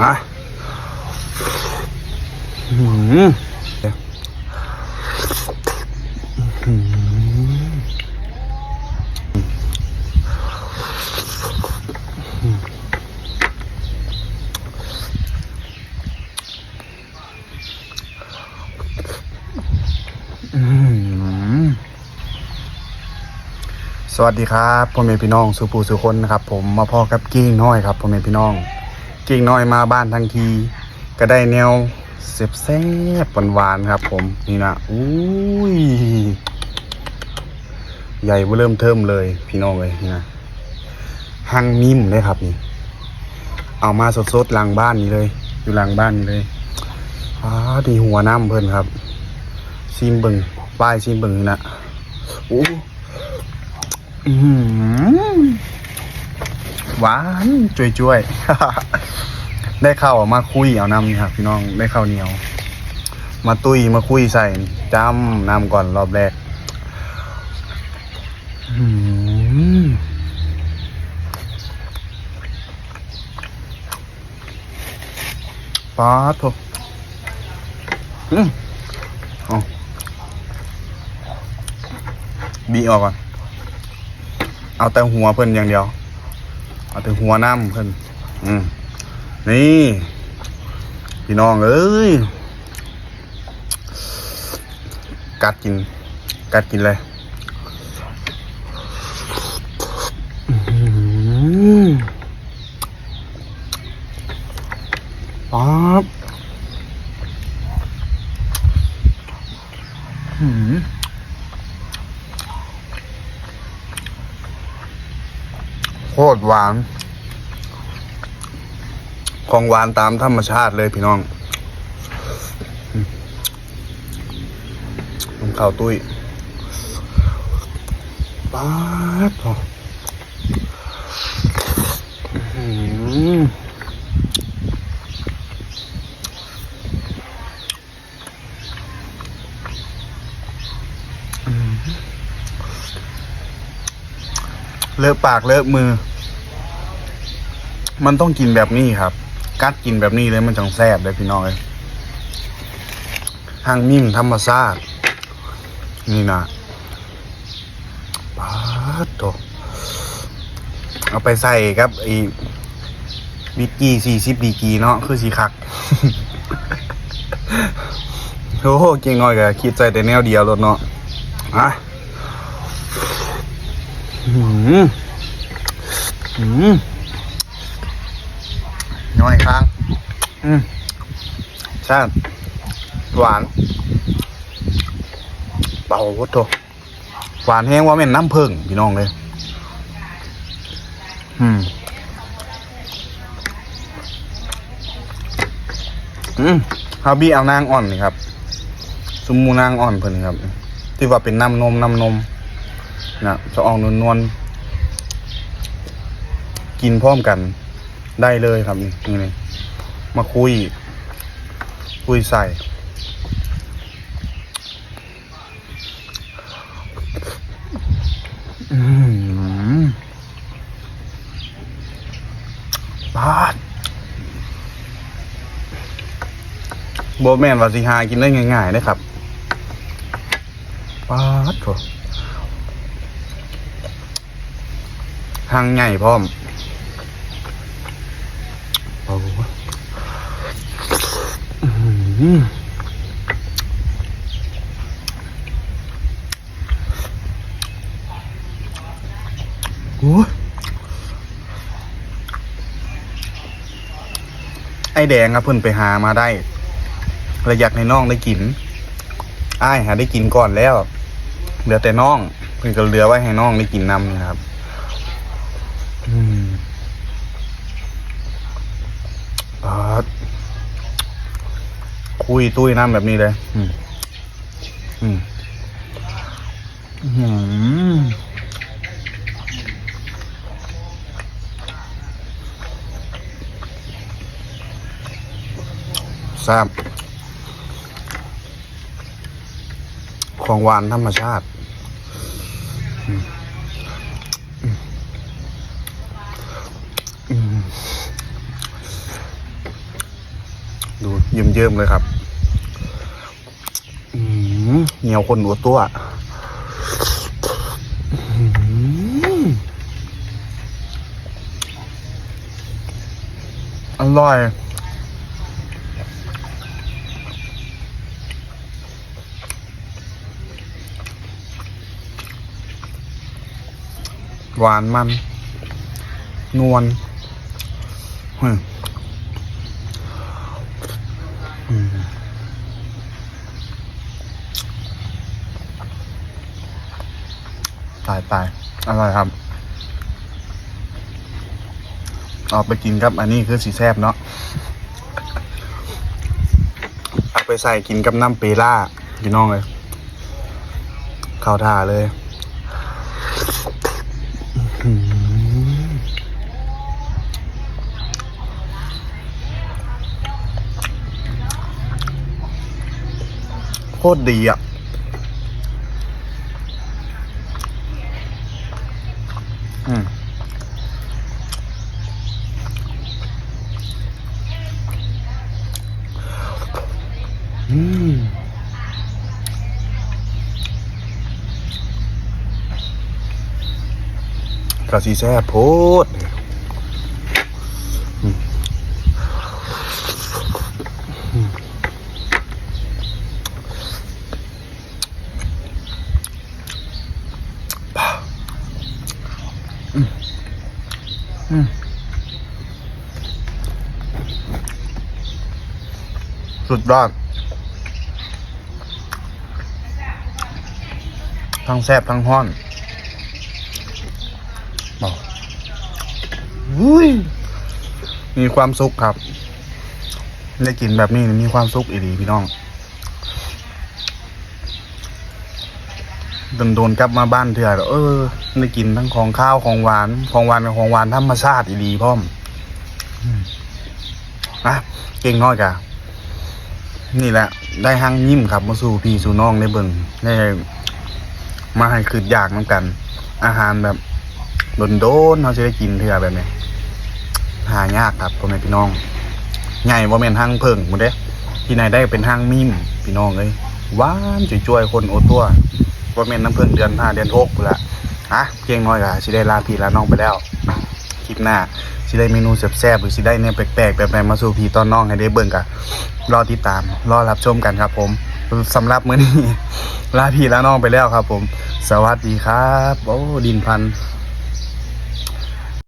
อะอื้อหืออื้อหืออื้อหือสวัสดีครับพ่อแม่พี่น้องสุภูสุคนนะครับ ผมมาพ่อกับกิ้งน้อยครับพ่อแม่พี่น้อง กิ้งน้อยมาบ้านทั้งที ก็ได้แนวเสียบแซ่บหวานๆครับ ผมนี่นะอุ้ยใหญ่เบ้อเริ่มเทิมเลย พี่น้องเลยนี่นะหังมิมเลยครับนี่ เอามาสดๆหลังบ้านนี่เลย อยู่หลังบ้านนี่เลยอ้าดีหัวน้ำเพิ่นครับซิมเบิงป้ายซิมเบิงนะอู้หือหวานจุยๆ ได้เข้าวมาคุยเอาน้ำนี่ครับพี่น้องได้ข้าวเหนียว มาตุยมาคุยใส่จ้ำน้ำก่อนรอบแรกป๊าดโถอืมเอาบีออกก่อน เอาแต่หัวเพิ่นอย่างเดียว เอาแต่หัวน้ำเพิ่น อืม นี่ พี่น้องเอ้ย กัดกิน กัดกินเลยป๊าบอื้อหือโคตรหวาน ของหวานตามธรรมชาติเลยพี่น้องน้ำข้าวตุ้ยป๊าดอเลอะปากเลอะมือ มันต้องกินแบบนี้ครับ กัดกินแบบนี้เลยมันจังแซ่บเลยพี่น้องเลยห้างมิ่มธรรมชาตินี่นะปาดโตเอาไปใส่ครับไอ้บิกกี้สี่สิบดีกีเนาะคือสีคักโอ้โหเก่งน้อยก็คิดใจแต่แนวเดียวรถเนาะอะอืมอืม น้อยค้าง อืมชาติหวาน เป่าพุทโธหวานแห้งว่าเป็นน้ำผึ้งพี่น้องเลย อืม อืมฮาบี้เอานางอ่อนนี่ครับซุมมูนางอ่อนเพิ่นครับ ที่ว่าเป็นน้ำนมน้ำนมนะจะออกนวลนวลๆกินพร้อมกัน ได้เลยครับนี่นี่มาคุย คุยใส่ อืมบาดโบแมนวาสิหากินได้ง่ายๆนะครับปาดโถทางใหญ่พร้อม โอ้โหอื้อหือโอ้ยไอแดงอะเพิ่นไปหามาได้ระยากให้น้องได้กิน อ้ายหาได้กินก่อนแล้ว เหลือแต่น้องเพิ่นก็เหลือไว้ให้น้องได้กินนำนะครับ อืม ปาด คุยตุ้ยน้ำแบบนี้เลย อืมอืมอื้อหือแซ่บของหวานธรรมชาติ อืม อืมอืม ดูเยิ้มเยิ้มๆเลยครับอืมเหนียวคนหัวตัวอืมอร่อยหวานมัน นวลอืมอืม ตายตายอร่อยครับเอาไปกินครับ อันนี้คือสีแซบเนาะเอาไปใส่กินกับน้ำเปล่าพี่น้องเลยเข้าท่าเลยโคตรดีอะ อืมกะสีแซ่บโพดอืมอืมป่าอืมอืมสุดยอด ทั้งแซ่บทั้งห้อนบอกอุ้ยมีความสุขครับได้กินแบบนี้มีความสุขอีดีพี่น้องโดนโดนกลับมาบ้านเถื่อเออได้กินทั้งของข้าวของหวาน ของหวานกับของหวานธรรมชาติอีดีพร้อมอืมนะเก่งน้อยกะนี่แหละ ได้หังยิ้มครับมาสู่พี่สู่น้องได้เบิ่งได้ มาให้คืดอยากน้ำกัน อาหารแบบโดนโดนๆเขาจะได้กินเถื่อแบบนี้หายากครับพ่อแม่พี่น้องใหญ่ว่าแม่นห้างเพิ่งหมดเด้ที่ไหนได้เป็นห้างมิมพี่น้องเลยหวานจุ้ยๆคนโอตัวว่าแม่นน้ำเพิ่งเดือนห้าเดือนหกละอะเพียงน้อยกะสิได้ลาพี่ลาน้องไปแล้วคลิปหน้าสิได้เมนูแซ่บๆหรือสิได้เนี่ยแปลกๆแบบไหนมาสู่พี่ตอนน้องให้ได้เบิ่งกะรอติดตาม รอรับชมกันครับผม สำหรับมื้อนี้ลาพี่ลาน้องไปแล้วครับ ผม สวัสดีครับ โอ้ดินพัน